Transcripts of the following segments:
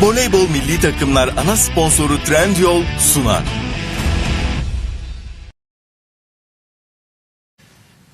Voleybol milli takımlar ana sponsoru Trendyol sunar.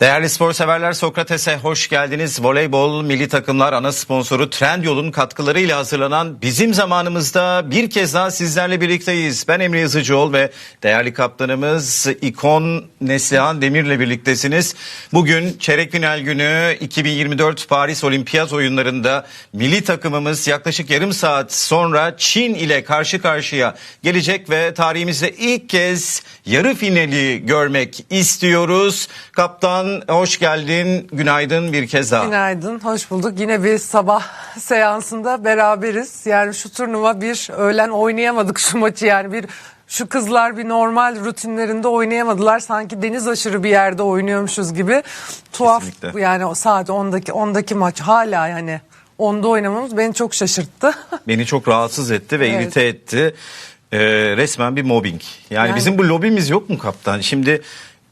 Değerli spor severler Sokrates'e hoş geldiniz. Voleybol milli takımlar ana sponsoru Trendyol'un katkılarıyla hazırlanan bizim zamanımızda bir kez daha sizlerle birlikteyiz. Ben Emre Yazıcıoğlu ve değerli kaptanımız İkon Neslihan Demir'le birliktesiniz. Bugün çeyrek final günü 2024 Paris Olimpiyat oyunlarında milli takımımız yaklaşık yarım saat sonra Çin ile karşı karşıya gelecek ve tarihimizde ilk kez yarı finali görmek istiyoruz. Kaptan hoş geldin. Günaydın bir kez daha. Günaydın, hoş bulduk. Yine bir sabah seansında beraberiz. Yani şu turnuva bir öğlen oynayamadık şu maçı yani bir şu kızlar bir normal rutinlerinde oynayamadılar. Sanki deniz aşırı bir yerde oynuyormuşuz gibi. Tuhaf Kesinlikle. yani o saat 10'daki 10'daki maç hala yani 10'da oynamamız beni çok şaşırttı. Beni çok rahatsız etti ve Evet. irite etti. Ee, resmen bir mobbing. Yani, Yani- bizim bu lobimiz yok mu kaptan? Şimdi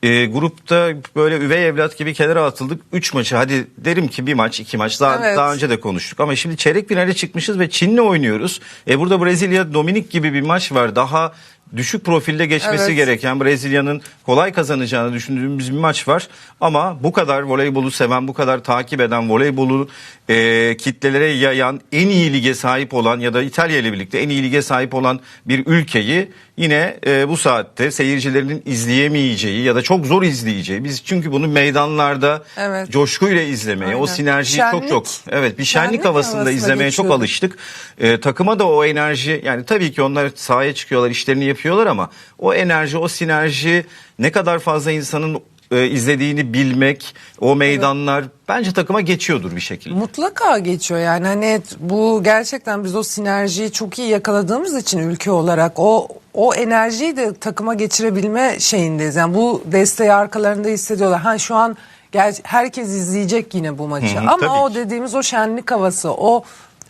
e, grupta böyle üvey evlat gibi kenara atıldık. Üç maçı hadi derim ki bir maç iki maç daha, Evet. daha önce de konuştuk. Ama şimdi çeyrek finale çıkmışız ve Çin'le oynuyoruz. E burada Brezilya Dominik gibi bir maç var. Daha düşük profilde geçmesi Evet. gereken Brezilya'nın kolay kazanacağını düşündüğümüz bir maç var. Ama bu kadar voleybolu seven, bu kadar takip eden, voleybolu e, kitlelere yayan, en iyi lige sahip olan ya da İtalya ile birlikte en iyi lige sahip olan bir ülkeyi yine e, bu saatte seyircilerinin izleyemeyeceği ya da çok zor izleyeceği. Biz çünkü bunu meydanlarda Evet. coşkuyla izlemeye, o Aynen. sinerjiyi çok Şenlik. çok evet bir şenlik, Şenlik havasında izlemeye çok geçiyordu. alıştık. E, takıma da o enerji yani tabii ki onlar sahaya çıkıyorlar, işlerini yapıyorlar ama o enerji, o sinerji ne kadar fazla insanın e, izlediğini bilmek, o meydanlar bence takıma geçiyordur bir şekilde. Mutlaka geçiyor yani hani bu gerçekten biz o sinerjiyi çok iyi yakaladığımız için ülke olarak o o enerjiyi de takıma geçirebilme şeyindeyiz. Yani bu desteği arkalarında hissediyorlar. Ha şu an gel her-herkes izleyecek yine bu maçı. Hı hı, Ama tabii o ki. dediğimiz o şenlik havası, o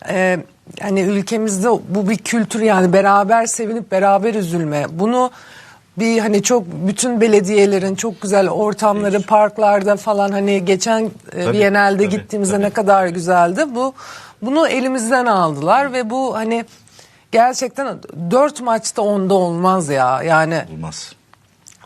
e, hani ülkemizde bu bir kültür yani beraber sevinip beraber üzülme. Bunu bir hani çok bütün belediyelerin çok güzel ortamları parklarda falan hani geçen e, Tabii, Biennale'de tabii, gittiğimizde tabii. ne kadar güzeldi. Bu bunu elimizden aldılar ve bu hani gerçekten dört maçta onda olmaz ya. Yani Olmaz.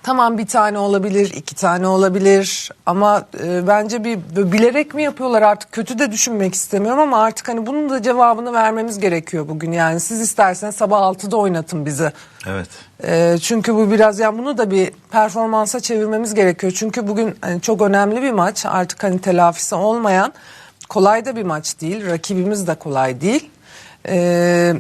Tamam bir tane olabilir, iki tane olabilir ama e, bence bir bilerek mi yapıyorlar artık kötü de düşünmek istemiyorum ama artık hani bunun da cevabını vermemiz gerekiyor bugün. Yani siz isterseniz sabah 6'da oynatın bizi. Evet. E, çünkü bu biraz yani bunu da bir performansa çevirmemiz gerekiyor. Çünkü bugün hani çok önemli bir maç. Artık hani telafisi olmayan kolay da bir maç değil. Rakibimiz de kolay değil. E,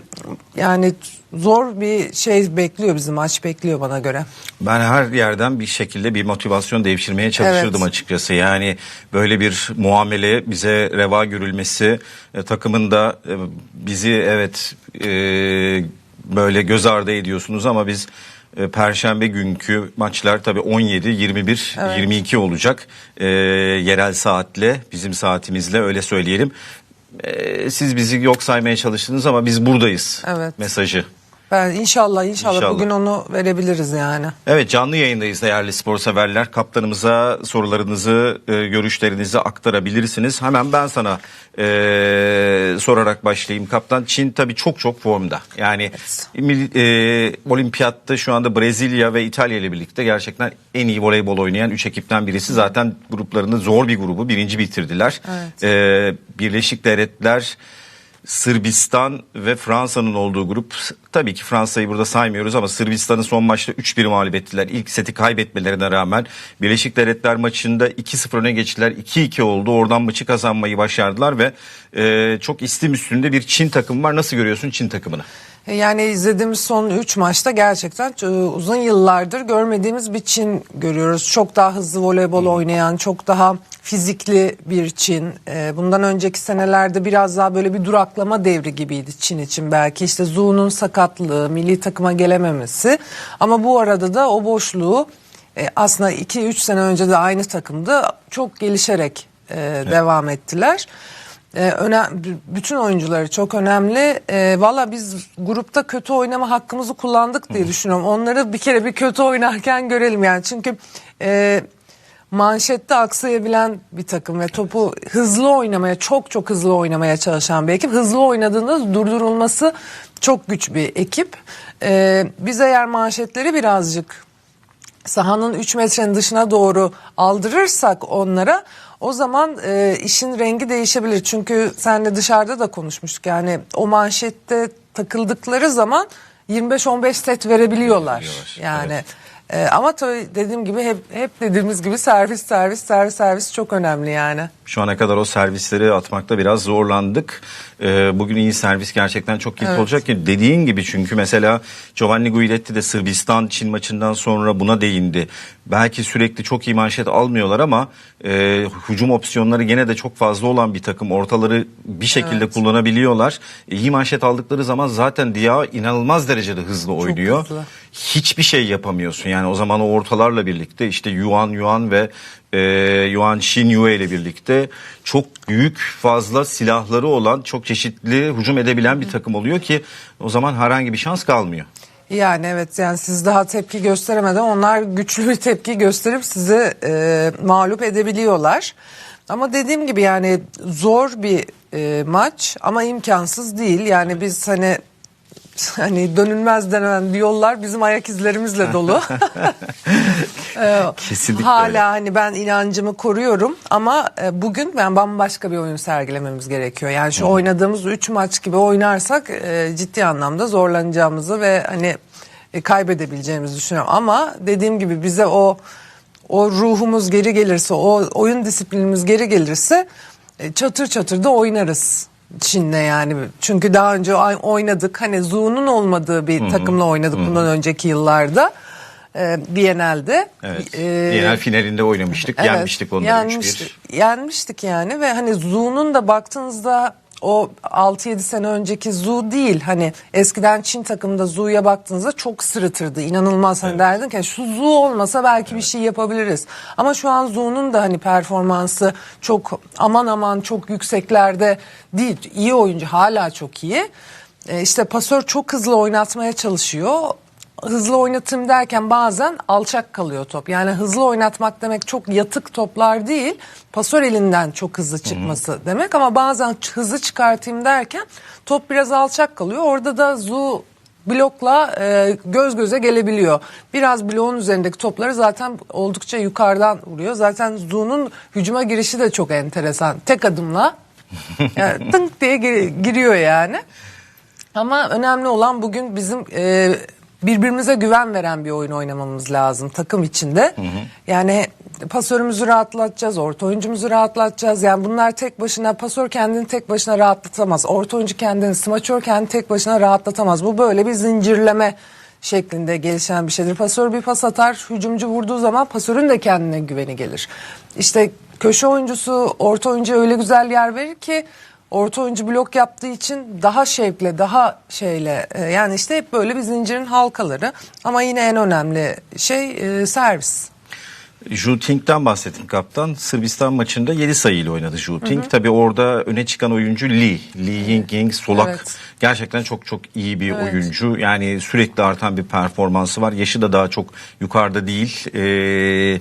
yani zor bir şey bekliyor bizi maç bekliyor bana göre. Ben her yerden bir şekilde bir motivasyon devşirmeye çalışırdım Evet. açıkçası. Yani böyle bir muamele bize reva görülmesi, e, takımın da e, bizi evet e, böyle göz ardı ediyorsunuz ama biz e, Perşembe günkü maçlar tabii 17, 21, 22 olacak. E, yerel saatle, bizim saatimizle öyle söyleyelim. E, siz bizi yok saymaya çalıştınız ama biz buradayız Evet. mesajı. Ben inşallah, inşallah İnşallah. bugün onu verebiliriz yani. Evet canlı yayındayız değerli spor severler. Kaptanımıza sorularınızı, e, görüşlerinizi aktarabilirsiniz. Hemen ben sana e, sorarak başlayayım. Kaptan Çin tabii çok çok formda. Yani mil- e, olimpiyatta şu anda Brezilya ve İtalya ile birlikte gerçekten en iyi voleybol oynayan 3 ekipten birisi. Zaten gruplarını zor bir grubu birinci bitirdiler. Evet. E, Birleşik Devletler Sırbistan ve Fransa'nın olduğu grup. Tabii ki Fransa'yı burada saymıyoruz ama Sırbistan'ı son maçta 3-1 mağlup ettiler. İlk seti kaybetmelerine rağmen Birleşik Devletler maçında 2-0 öne geçtiler. 2-2 oldu. Oradan maçı kazanmayı başardılar ve e, çok istim üstünde bir Çin takımı var. Nasıl görüyorsun Çin takımını? Yani izlediğimiz son 3 maçta gerçekten e, uzun yıllardır görmediğimiz bir Çin görüyoruz. Çok daha hızlı voleybol oynayan, çok daha fizikli bir Çin. E, Bundan önceki senelerde biraz daha böyle bir duraklama devri gibiydi Çin için. Belki işte Zhu'nun sakatlığı, milli takıma gelememesi. Ama bu arada da o boşluğu e, aslında 2-3 sene önce de aynı takımdı. Çok gelişerek devam ettiler. Ee, bütün oyuncuları çok önemli. Ee, Valla biz grupta kötü oynama hakkımızı kullandık diye düşünüyorum. Onları bir kere bir kötü oynarken görelim yani. Çünkü e, manşette aksayabilen bir takım ve topu hızlı oynamaya çok çok hızlı oynamaya çalışan bir ekip. Hızlı oynadığında durdurulması çok güç bir ekip. Ee, biz eğer manşetleri birazcık sahanın 3 metrenin dışına doğru aldırırsak onlara o zaman e, işin rengi değişebilir. Çünkü senle dışarıda da konuşmuştuk. Yani o manşette takıldıkları zaman 25-15 set verebiliyorlar. Yani e, ama tabii dediğim gibi hep hep dediğimiz gibi servis servis servis servis çok önemli yani. Şu ana kadar o servisleri atmakta biraz zorlandık. Ee, bugün iyi servis gerçekten çok kilit Evet. olacak ki dediğin gibi çünkü mesela Giovanni Guidetti de Sırbistan Çin maçından sonra buna değindi. Belki sürekli çok iyi manşet almıyorlar ama e, hücum opsiyonları gene de çok fazla olan bir takım. Ortaları bir şekilde Evet. kullanabiliyorlar. E, iyi manşet aldıkları zaman zaten Dia inanılmaz derecede hızlı oynuyor. hızlı. Hiçbir şey yapamıyorsun. Yani o zaman o ortalarla birlikte işte Yuan Yuan ve e, Yuan Shin Yue ile birlikte çok büyük fazla silahları olan çok çeşitli hücum edebilen bir takım oluyor ki o zaman herhangi bir şans kalmıyor. Yani evet yani siz daha tepki gösteremeden onlar güçlü bir tepki gösterip sizi e, mağlup edebiliyorlar. Ama dediğim gibi yani zor bir e, maç ama imkansız değil. Yani biz hani hani dönülmez denen yollar bizim ayak izlerimizle dolu. Ee, Kesinlikle Hala öyle. hani ben inancımı koruyorum ama e, bugün ben bambaşka bir oyun sergilememiz gerekiyor. Yani şu oynadığımız 3 maç gibi oynarsak e, ciddi anlamda zorlanacağımızı ve hani e, kaybedebileceğimizi düşünüyorum. Ama dediğim gibi bize o o ruhumuz geri gelirse, o oyun disiplinimiz geri gelirse çatır çatır da oynarız. Çin'le yani çünkü daha önce oy- oynadık hani Zu'nun olmadığı bir takımla oynadık bundan önceki yıllarda e, Biennale'de. Evet. E, Genel finalinde oynamıştık. Evet, yenmiştik onları yenmiştik, 3-1. Yenmiştik yani ve hani Zu'nun da baktığınızda o 6-7 sene önceki Zu değil. Hani eskiden Çin takımında Zu'ya baktığınızda çok sırıtırdı. İnanılmaz hani derdin ki şu Zu olmasa belki bir şey yapabiliriz. Ama şu an Zu'nun da hani performansı çok aman aman çok yükseklerde değil. İyi oyuncu hala çok iyi. E, işte pasör çok hızlı oynatmaya çalışıyor hızlı oynatım derken bazen alçak kalıyor top. Yani hızlı oynatmak demek çok yatık toplar değil. Pasör elinden çok hızlı çıkması demek ama bazen hızlı çıkartayım derken top biraz alçak kalıyor. Orada da Zu blokla e, göz göze gelebiliyor. Biraz bloğun üzerindeki topları zaten oldukça yukarıdan vuruyor. Zaten Zu'nun hücuma girişi de çok enteresan. Tek adımla yani tınk diye gir- giriyor yani. Ama önemli olan bugün bizim e, birbirimize güven veren bir oyun oynamamız lazım takım içinde. Yani pasörümüzü rahatlatacağız, orta oyuncumuzu rahatlatacağız. Yani bunlar tek başına pasör kendini tek başına rahatlatamaz. Orta oyuncu kendini, smaçör kendini tek başına rahatlatamaz. Bu böyle bir zincirleme şeklinde gelişen bir şeydir. Pasör bir pas atar, hücumcu vurduğu zaman pasörün de kendine güveni gelir. İşte köşe oyuncusu orta oyuncuya öyle güzel yer verir ki orta oyuncu blok yaptığı için daha şevkle, daha şeyle e, yani işte hep böyle bir zincirin halkaları. Ama yine en önemli şey e, servis. Ju Ting'den bahsettin kaptan. Sırbistan maçında 7 sayıyla oynadı Ju Ting. Tabii orada öne çıkan oyuncu Lee. Lee Ying Ying solak. Evet. Gerçekten çok çok iyi bir Evet. oyuncu. Yani sürekli artan bir performansı var. Yaşı da daha çok yukarıda değil. Ee,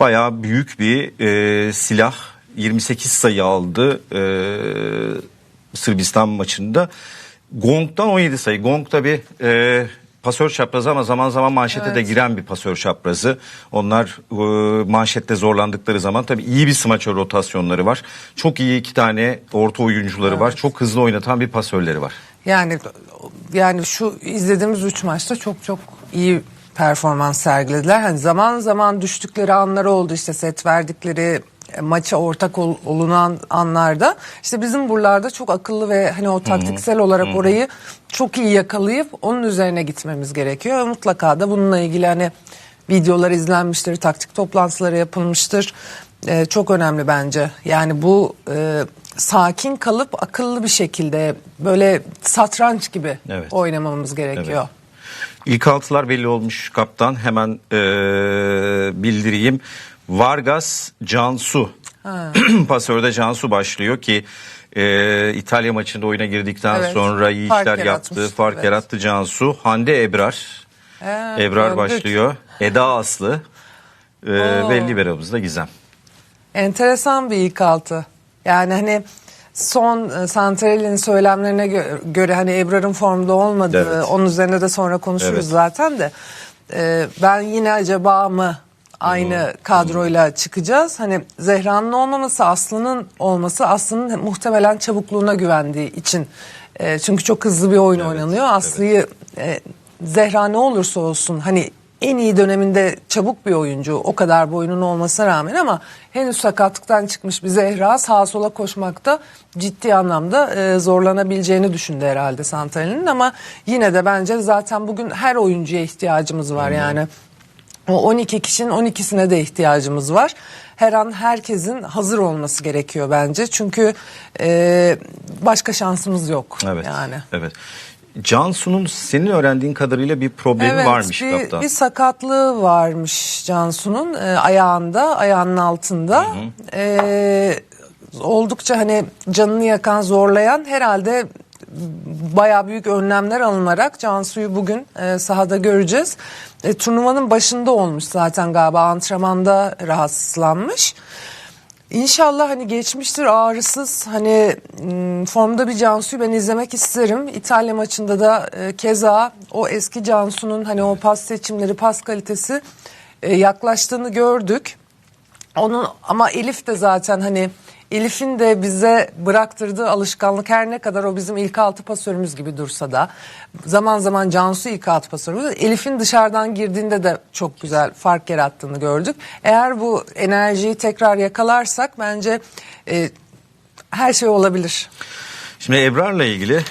bayağı büyük bir e, silah. 28 sayı aldı e, Sırbistan maçında. Gong'dan 17 sayı. Gong tabii e, pasör çaprazı ama zaman zaman manşete de giren bir pasör çaprazı. Onlar e, manşette zorlandıkları zaman tabii iyi bir smaçör rotasyonları var. Çok iyi iki tane orta oyuncuları var. Çok hızlı oynatan bir pasörleri var. Yani yani şu izlediğimiz üç maçta çok çok iyi performans sergilediler. Hani zaman zaman düştükleri anlar oldu işte set verdikleri maça ortak ol- olunan anlarda işte bizim buralarda çok akıllı ve hani o taktiksel olarak orayı çok iyi yakalayıp onun üzerine gitmemiz gerekiyor. Mutlaka da bununla ilgili hani videolar izlenmiştir, taktik toplantıları yapılmıştır. Ee, çok önemli bence. Yani bu e, sakin kalıp akıllı bir şekilde böyle satranç gibi Evet. oynamamız gerekiyor. İlk altılar belli olmuş kaptan. Hemen e, bildireyim. Vargas, Cansu. Pasörde Cansu başlıyor ki e, İtalya maçında oyuna girdikten Evet. sonra iyi Fark işler yaptı. yaratmıştı, Fark evet. yarattı Cansu. Hande Ebrar. Ee, Ebrar gördük. başlıyor. Eda Aslı. e, ve liberomuz da Gizem. Enteresan bir ilk altı. Yani hani son e, Santarelli'nin söylemlerine gö- göre hani Ebrar'ın formda olmadığı, Evet. onun üzerine de sonra konuşuruz Evet. zaten de. E, ben yine acaba mı aynı kadroyla çıkacağız? Hani Zehra'nın olmaması, Aslı'nın olması Aslı'nın muhtemelen çabukluğuna güvendiği için. E, çünkü çok hızlı bir oyun oynanıyor. Aslı'yı e, Zehra ne olursa olsun hani en iyi döneminde çabuk bir oyuncu o kadar boyunun olmasına rağmen ama henüz sakatlıktan çıkmış bir Zehra sağa sola koşmakta ciddi anlamda e, zorlanabileceğini düşündü herhalde Santalin'in ama yine de bence zaten bugün her oyuncuya ihtiyacımız var yani. O 12 kişinin 12'sine de ihtiyacımız var. Her an herkesin hazır olması gerekiyor bence. Çünkü e, başka şansımız yok. Evet. Yani. Evet. Cansu'nun senin öğrendiğin kadarıyla bir problemi varmış bir, kaptan. bir sakatlığı varmış Cansu'nun e, ayağında, ayağının altında. E, oldukça hani canını yakan, zorlayan herhalde baya büyük önlemler alınarak Cansu'yu bugün e, sahada göreceğiz. E, turnuvanın başında olmuş zaten galiba antrenmanda rahatsızlanmış. İnşallah hani geçmiştir ağrısız hani formda bir Cansu'yu ben izlemek isterim. İtalya maçında da e, keza o eski Cansu'nun hani o pas seçimleri pas kalitesi e, yaklaştığını gördük. Onun ama Elif de zaten hani Elif'in de bize bıraktırdığı alışkanlık her ne kadar o bizim ilk altı pasörümüz gibi dursa da zaman zaman Cansu ilk altı pasörümüz Elif'in dışarıdan girdiğinde de çok güzel fark yarattığını gördük. Eğer bu enerjiyi tekrar yakalarsak bence e, her şey olabilir. Şimdi Ebrar'la ilgili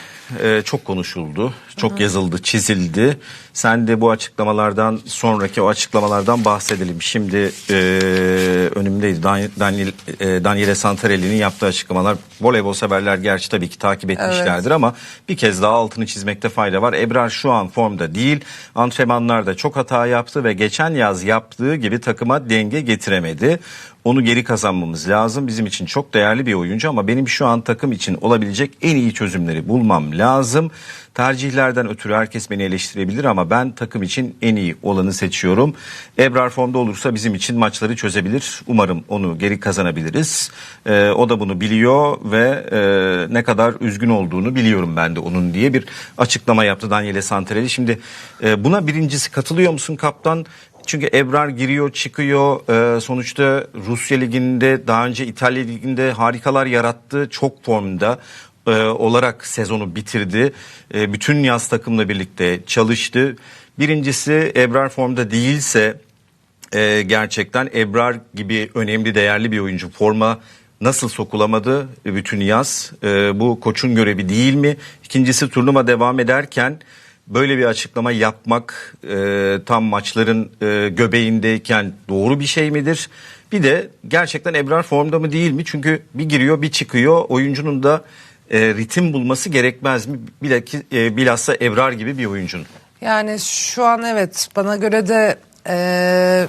e, çok konuşuldu, çok yazıldı, çizildi. Sen de bu açıklamalardan sonraki o açıklamalardan bahsedelim. Şimdi e, önümdeydi Dan- Daniel, e, Daniele Santarelli'nin yaptığı açıklamalar. Voleybol severler gerçi tabii ki takip etmişlerdir ama bir kez daha altını çizmekte fayda var. Ebrar şu an formda değil. Antrenmanlarda çok hata yaptı ve geçen yaz yaptığı gibi takıma denge getiremedi. Onu geri kazanmamız lazım. Bizim için çok değerli bir oyuncu ama benim şu an takım için olabilecek en iyi çözümleri bulmam lazım. Tercihlerden ötürü herkes beni eleştirebilir ama ben takım için en iyi olanı seçiyorum. Ebrar formda olursa bizim için maçları çözebilir. Umarım onu geri kazanabiliriz. Ee, o da bunu biliyor ve e, ne kadar üzgün olduğunu biliyorum ben de onun diye bir açıklama yaptı Daniele Santarelli. Şimdi e, buna birincisi katılıyor musun kaptan? Çünkü Ebrar giriyor çıkıyor Ee, sonuçta Rusya liginde daha önce İtalya liginde harikalar yarattı çok formda e, olarak sezonu bitirdi. E, bütün yaz takımla birlikte çalıştı. Birincisi Ebrar formda değilse e, gerçekten Ebrar gibi önemli değerli bir oyuncu forma nasıl sokulamadı bütün yaz E, bu koçun görevi değil mi? İkincisi turnuva devam ederken böyle bir açıklama yapmak e, tam maçların e, göbeğindeyken doğru bir şey midir? Bir de gerçekten Ebrar formda mı değil mi? Çünkü bir giriyor bir çıkıyor oyuncunun da e, ritim bulması gerekmez mi? Bilaki, e, bilhassa Ebrar gibi bir oyuncunun. Yani şu an evet bana göre de eee,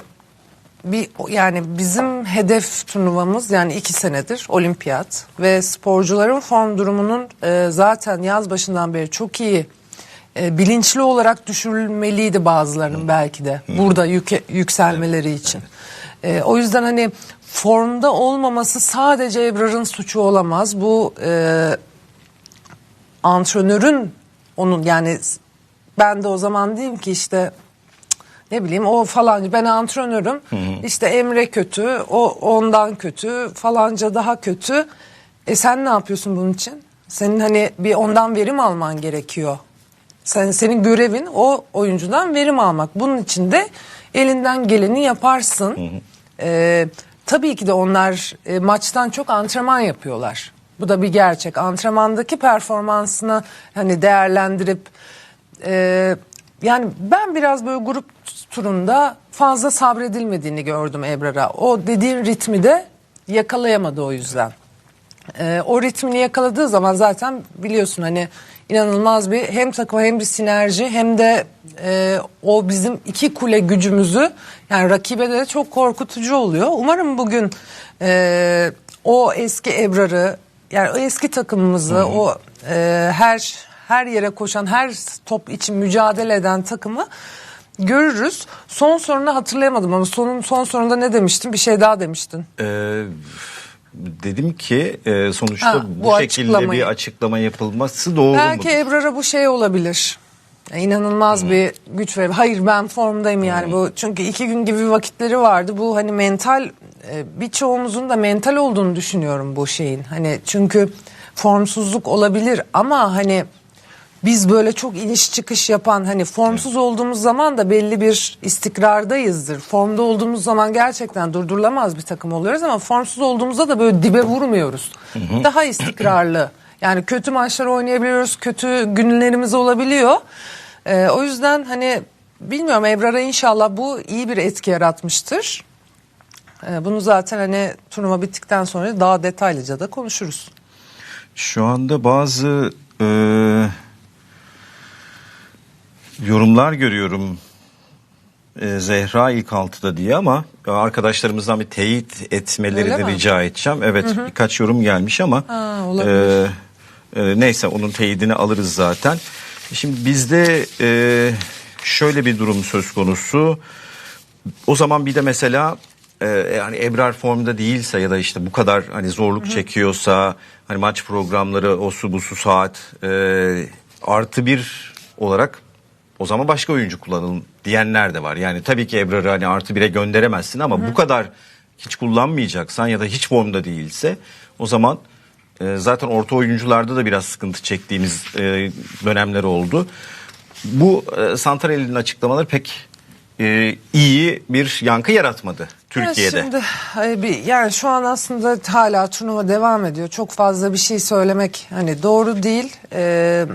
bir yani bizim hedef turnuvamız yani iki senedir olimpiyat ve sporcuların form durumunun eee, zaten yaz başından beri çok iyi eee, bilinçli olarak düşürülmeliydi bazılarının belki de burada yüke- yükselmeleri için. Eee, o yüzden hani formda olmaması sadece Ebrar'ın suçu olamaz. Bu eee antrenörün onun yani ben de o zaman diyeyim ki işte ne bileyim o falanca ben antrenörüm. İşte Emre kötü o ondan kötü falanca daha kötü. E sen ne yapıyorsun bunun için? Senin hani bir ondan verim alman gerekiyor. Sen senin görevin o oyuncudan verim almak. Bunun için de elinden geleni yaparsın. Ee, tabii ki de onlar e, maçtan çok antrenman yapıyorlar bu da bir gerçek antrenmandaki performansını hani değerlendirip ee, yani ben biraz böyle grup turunda fazla sabredilmediğini gördüm Ebrar'a. O dediğin ritmi de yakalayamadı o yüzden. Ee, o ritmini yakaladığı zaman zaten biliyorsun hani inanılmaz bir hem takım hem bir sinerji hem de e, o bizim iki kule gücümüzü yani rakibe de çok korkutucu oluyor. Umarım bugün e, o eski Ebrar'ı yani o eski takımımızı o e, her her yere koşan her top için mücadele eden takımı görürüz. Son sorunu hatırlayamadım ama sonun son sorunda ne demiştin? Bir şey daha demiştin. Ee, dedim ki e, sonuçta Ha, bu, bu şekilde bir açıklama yapılması doğru Belki mu? Ebrar'a bu şey olabilir. Ya İnanılmaz bir güç verir. Hayır ben formdayım yani bu çünkü iki gün gibi vakitleri vardı. Bu hani mental e, birçoğumuzun da mental olduğunu düşünüyorum bu şeyin. Hani çünkü formsuzluk olabilir ama hani biz böyle çok iniş çıkış yapan hani formsuz olduğumuz zaman da belli bir istikrardayızdır. Formda olduğumuz zaman gerçekten durdurulamaz bir takım oluyoruz ama formsuz olduğumuzda da böyle dibe vurmuyoruz. Daha istikrarlı. Yani kötü maçlar oynayabiliyoruz, kötü günlerimiz olabiliyor. Ee, o yüzden hani bilmiyorum Ebrar'a inşallah bu iyi bir etki yaratmıştır. Ee, bunu zaten hani turnuva bittikten sonra daha detaylıca da konuşuruz. Şu anda bazı e, yorumlar görüyorum e, Zehra ilk altıda diye ama arkadaşlarımızdan bir teyit etmelerini Öyle mi? rica edeceğim. Evet birkaç yorum gelmiş ama Ha, olabilir. e, e, neyse onun teyidini alırız zaten. Şimdi bizde e, şöyle bir durum söz konusu. O zaman bir de mesela e, yani Ebrar formda değilse ya da işte bu kadar hani zorluk çekiyorsa hani maç programları o su bu su saat e, artı bir olarak o zaman başka oyuncu kullanalım diyenler de var. Yani tabii ki Ebrar'ı hani artı bire gönderemezsin ama bu kadar hiç kullanmayacaksan ya da hiç formda değilse o zaman e, zaten orta oyuncularda da biraz sıkıntı çektiğimiz e, dönemler oldu. Bu e, Santarelli'nin açıklamaları pek e, iyi bir yankı yaratmadı Türkiye'de. Şimdi e, yani şu an aslında hala turnuva devam ediyor. Çok fazla bir şey söylemek hani doğru değil. Ee,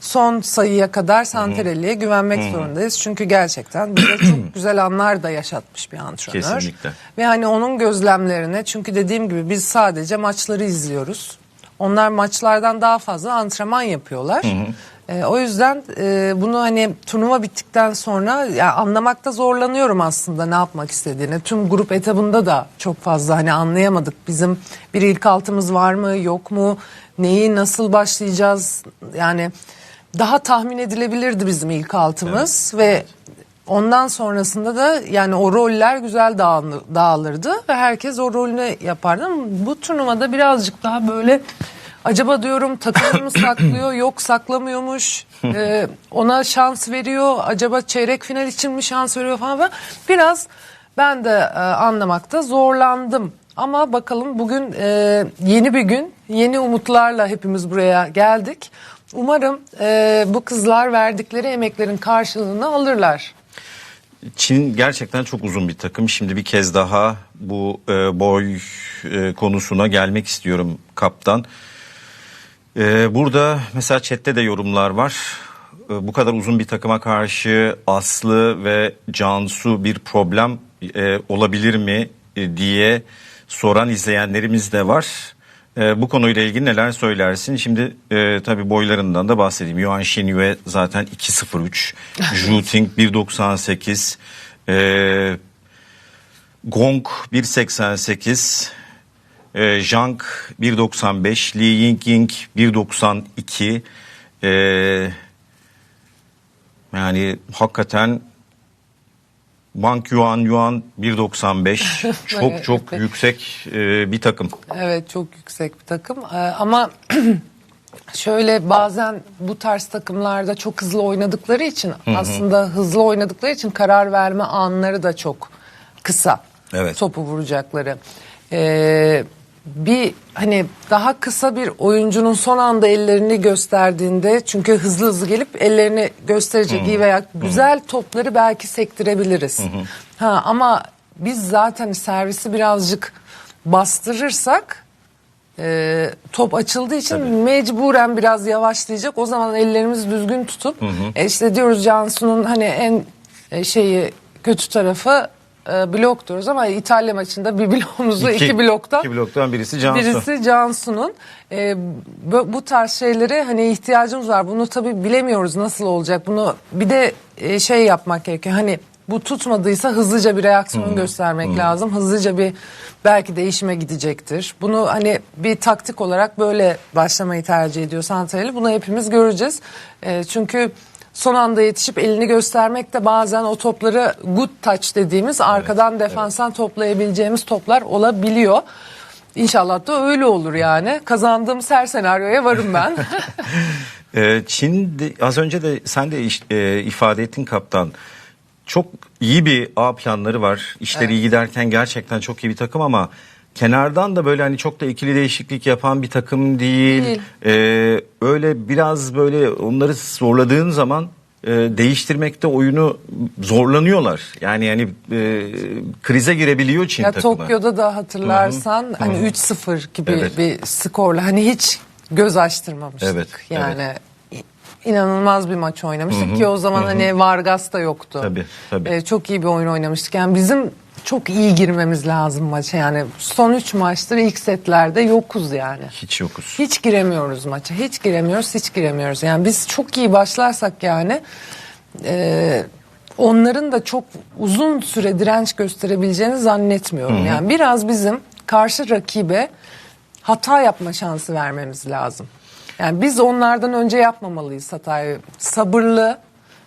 son sayıya kadar Santarelli'ye güvenmek zorundayız. Çünkü gerçekten bize çok güzel anlar da yaşatmış bir antrenör. Kesinlikle. Ve hani onun gözlemlerine çünkü dediğim gibi biz sadece maçları izliyoruz. Onlar maçlardan daha fazla antrenman yapıyorlar. Ee, o yüzden e, bunu hani turnuva bittikten sonra ya anlamakta zorlanıyorum aslında ne yapmak istediğini. Tüm grup etabında da çok fazla hani anlayamadık. Bizim bir ilk altımız var mı yok mu? Neyi nasıl başlayacağız? Yani daha tahmin edilebilirdi bizim ilk altımız ve Ondan sonrasında da yani o roller güzel dağılırdı ve herkes o rolünü yapardı. Ama bu turnuvada birazcık daha böyle acaba diyorum takımı mı saklıyor yok saklamıyormuş Ee, ona şans veriyor acaba çeyrek final için mi şans veriyor falan falan. Biraz ben de e, anlamakta zorlandım. Ama bakalım bugün e, yeni bir gün, yeni umutlarla hepimiz buraya geldik. Umarım e, bu kızlar verdikleri emeklerin karşılığını alırlar. Çin gerçekten çok uzun bir takım. Şimdi bir kez daha bu e, boy e, konusuna gelmek istiyorum kaptan. E, burada mesela chatte de yorumlar var. E, bu kadar uzun bir takıma karşı Aslı ve Cansu bir problem e, olabilir mi e, diye soran izleyenlerimiz de var. E, bu konuyla ilgili neler söylersin? Şimdi e, tabii boylarından da bahsedeyim. Yuan Shinyue zaten 2.03, Zhu Ting 1.98, e, Gong 1.88, e, Zhang 1.95, Li Yingying 1.92. E, yani hakikaten Bank Yuan Yuan 1.95 çok çok yüksek e, bir takım. Evet çok yüksek bir takım Ee, ama şöyle bazen bu tarz takımlarda çok hızlı oynadıkları için aslında hızlı oynadıkları için karar verme anları da çok kısa. Evet. Topu vuracakları. Ee, bir hani daha kısa bir oyuncunun son anda ellerini gösterdiğinde çünkü hızlı hızlı gelip ellerini gösterecek iyi veya güzel topları belki sektirebiliriz. Ha ama biz zaten servisi birazcık bastırırsak e, top açıldığı için mecburen biraz yavaşlayacak. O zaman ellerimizi düzgün tutup e, işte diyoruz Cansu'nun hani en e, şeyi kötü tarafı e, blok diyoruz ama İtalya maçında bir bloğumuzu iki, bloktan iki bloktan birisi Cansu. Birisi Cansu'nun. Ee, bu, bu tarz şeylere hani ihtiyacımız var. Bunu tabii bilemiyoruz nasıl olacak. Bunu bir de e, şey yapmak gerekiyor. Hani bu tutmadıysa hızlıca bir reaksiyon göstermek lazım. Hızlıca bir belki değişime gidecektir. Bunu hani bir taktik olarak böyle başlamayı tercih ediyor Santarelli. Bunu hepimiz göreceğiz. E, çünkü son anda yetişip elini göstermek de bazen o topları good touch dediğimiz arkadan defansan toplayabileceğimiz toplar olabiliyor. İnşallah da öyle olur yani. Kazandığımız her senaryoya varım ben. Ee, Çin de- az önce de sen de e, ifade ettin kaptan. Çok iyi bir A planları var. İşleri iyi giderken gerçekten çok iyi bir takım ama kenardan da böyle hani çok da ikili değişiklik yapan bir takım değil. Değil. Ee, öyle biraz böyle onları zorladığın zaman e, değiştirmekte oyunu zorlanıyorlar. Yani yani e, krize girebiliyor Çin Ya takımı. Tokyo'da da hatırlarsan hani 3-0 gibi Evet. bir skorla hani hiç göz açtırmamıştık. Evet, Yani i- inanılmaz bir maç oynamıştık ki o zaman hani Vargas da yoktu. Tabii, tabii. Ee, çok iyi bir oyun oynamıştık. Yani bizim çok iyi girmemiz lazım maça. Yani son 3 maçtır ilk setlerde yokuz yani. Hiç yokuz. Hiç giremiyoruz maça. Hiç giremiyoruz, hiç giremiyoruz. Yani biz çok iyi başlarsak yani e, onların da çok uzun süre direnç gösterebileceğini zannetmiyorum. Yani biraz bizim karşı rakibe hata yapma şansı vermemiz lazım. Yani biz onlardan önce yapmamalıyız hatayı. Sabırlı,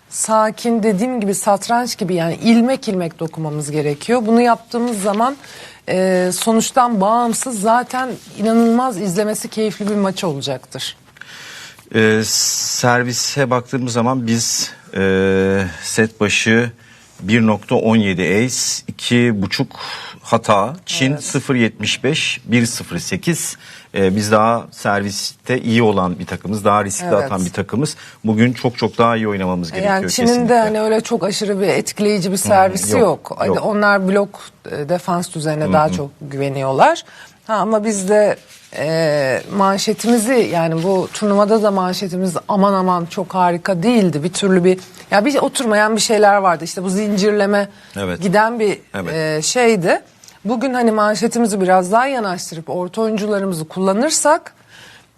sakin dediğim gibi satranç gibi yani ilmek ilmek dokunmamız gerekiyor. Bunu yaptığımız zaman e, sonuçtan bağımsız zaten inanılmaz izlemesi keyifli bir maç olacaktır. Ee, servise baktığımız zaman biz e, set başı 1.17 ace, 2.5 hata, Çin 0.75, 1.08. Ee, biz daha serviste iyi olan bir takımız, daha riskli Evet. atan bir takımız. Bugün çok çok daha iyi oynamamız gerekiyor Yani Çin'in kesinlikle. de hani öyle çok aşırı bir etkileyici bir servisi yok, yok. Hani yok. Onlar blok e, defans düzenine daha çok güveniyorlar. Ha, ama biz de e, manşetimizi yani bu turnuvada da manşetimiz aman aman çok harika değildi. Bir türlü bir ya bir oturmayan bir şeyler vardı. İşte bu zincirleme Evet. giden bir Evet. e, şeydi. Bugün hani manşetimizi biraz daha yanaştırıp orta oyuncularımızı kullanırsak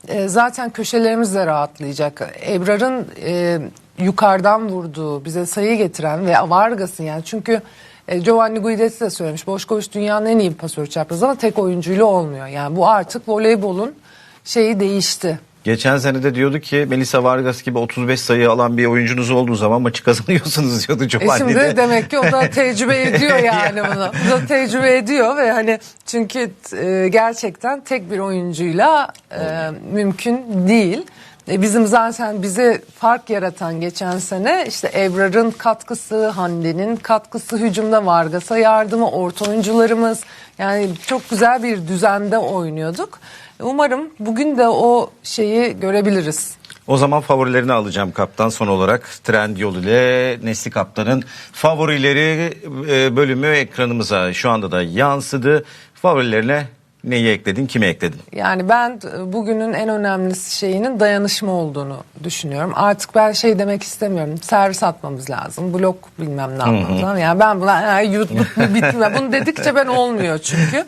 e, zaten köşelerimiz de rahatlayacak. Ebrar'ın e, yukarıdan vurduğu, bize sayı getiren ve Vargas'ın yani çünkü e, Giovanni Guidetti de söylemiş. Boşkoviç dünyanın en iyi pasörü çapraz ama tek oyuncuyla olmuyor. Yani bu artık voleybolun şeyi değişti. Geçen sene de diyordu ki Melisa Vargas gibi 35 sayı alan bir oyuncunuz olduğu zaman maçı kazanıyorsunuz diyordu E Giovanni şimdi de. demek ki o da tecrübe ediyor yani bunu. O da tecrübe ediyor ve hani çünkü e, gerçekten tek bir oyuncuyla e, mümkün değil. E, bizim zaten bize fark yaratan geçen sene işte Ebrar'ın katkısı, Hande'nin katkısı, hücumda Vargas'a yardımı, orta oyuncularımız yani çok güzel bir düzende oynuyorduk. Umarım bugün de o şeyi görebiliriz. O zaman favorilerini alacağım kaptan son olarak. Trendyol ile Nesli Kaptan'ın favorileri e, bölümü ekranımıza şu anda da yansıdı. Favorilerine neyi ekledin, kime ekledin? Yani ben bugünün en önemli şeyinin dayanışma olduğunu düşünüyorum. Artık ben şey demek istemiyorum. Servis atmamız lazım. Blok bilmem ne yapmamız lazım. Yani ben buna "Ha, yutluk mu bitme. Bunu dedikçe ben olmuyor çünkü.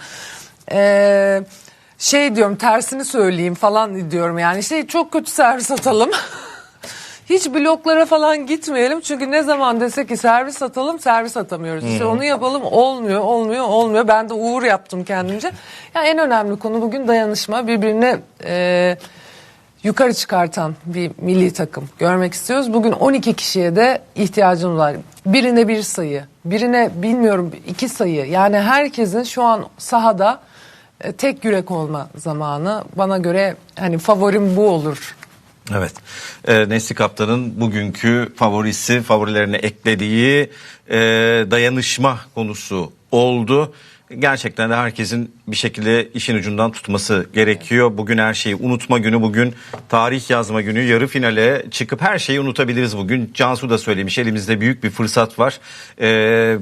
Ee, şey diyorum tersini söyleyeyim falan diyorum. Yani şey çok kötü servis atalım. Hiç bloklara falan gitmeyelim çünkü ne zaman desek ki servis atalım servis atamıyoruz. İşte onu yapalım olmuyor olmuyor olmuyor. Ben de uğur yaptım kendimce. Yani en önemli konu bugün dayanışma birbirine e, yukarı çıkartan bir milli takım görmek istiyoruz. Bugün 12 kişiye de ihtiyacımız var. Birine bir sayı, birine bilmiyorum iki sayı. Yani herkesin şu an sahada tek yürek olma zamanı. Bana göre hani favorim bu olur. Evet. E, Nesli Kaptan'ın bugünkü favorisi, favorilerine eklediği e, dayanışma konusu oldu. Gerçekten de herkesin bir şekilde işin ucundan tutması gerekiyor. Bugün her şeyi unutma günü, bugün tarih yazma günü, yarı finale çıkıp her şeyi unutabiliriz bugün. Cansu da söylemiş elimizde büyük bir fırsat var. E,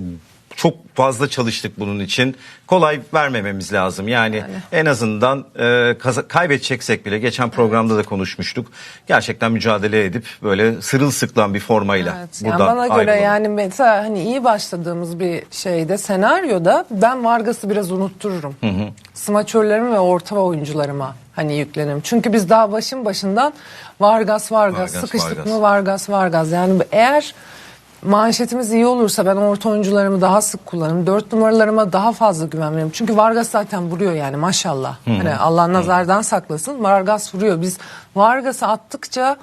çok fazla çalıştık bunun için. Kolay vermememiz lazım. Yani en azından e, kaybedeceksek bile geçen programda da konuşmuştuk. Gerçekten mücadele edip böyle sırılsıklam bir formayla Evet, yani buradan bana göre yani mesela hani iyi başladığımız bir şeyde senaryoda ben Vargas'ı biraz unuttururum. Smaçörlerime ve orta oyuncularıma hani yüklenirim. Çünkü biz daha başın başından Vargas Vargas, Vargas, sıkıştık Vargas. mı Vargas Vargas. Yani eğer manşetimiz iyi olursa ben orta oyuncularımı daha sık kullanırım. Dört numaralarıma daha fazla güven veririm. Çünkü Vargas zaten vuruyor yani maşallah. Hani Allah nazardan saklasın. Vargas vuruyor. Biz Vargas'ı attıkça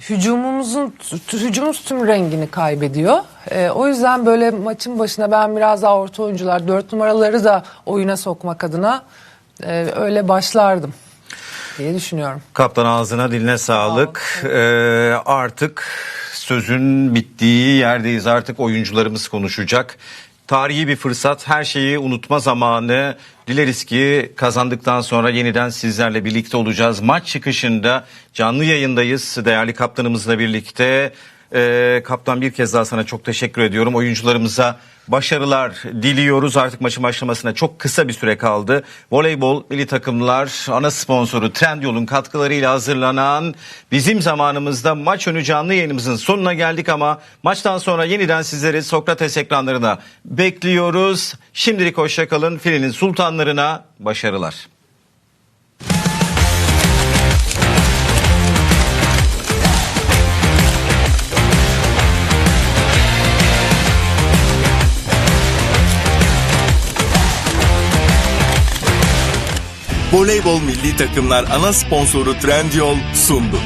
hücumumuzun hücumumuz tüm rengini kaybediyor. Ee, o yüzden böyle maçın başına ben biraz daha orta oyuncular, dört numaraları da oyuna sokmak adına e, öyle başlardım diye düşünüyorum. Kaptan ağzına diline sağlık. Ee, artık sözün bittiği yerdeyiz. Artık oyuncularımız konuşacak. Tarihi bir fırsat, her şeyi unutma zamanı. Dileriz ki kazandıktan sonra yeniden sizlerle birlikte olacağız. Maç çıkışında canlı yayındayız değerli kaptanımızla birlikte. Ee, kaptan bir kez daha sana çok teşekkür ediyorum. Oyuncularımıza başarılar diliyoruz. Artık maçın başlamasına çok kısa bir süre kaldı. Voleybol milli takımlar ana sponsoru Trendyol'un katkılarıyla hazırlanan bizim zamanımızda maç önü canlı yayınımızın sonuna geldik ama maçtan sonra yeniden sizleri Sokrates ekranlarına bekliyoruz. Şimdilik hoşçakalın. Filinin sultanlarına başarılar. Voleybol milli takımlar ana sponsoru Trendyol sundu.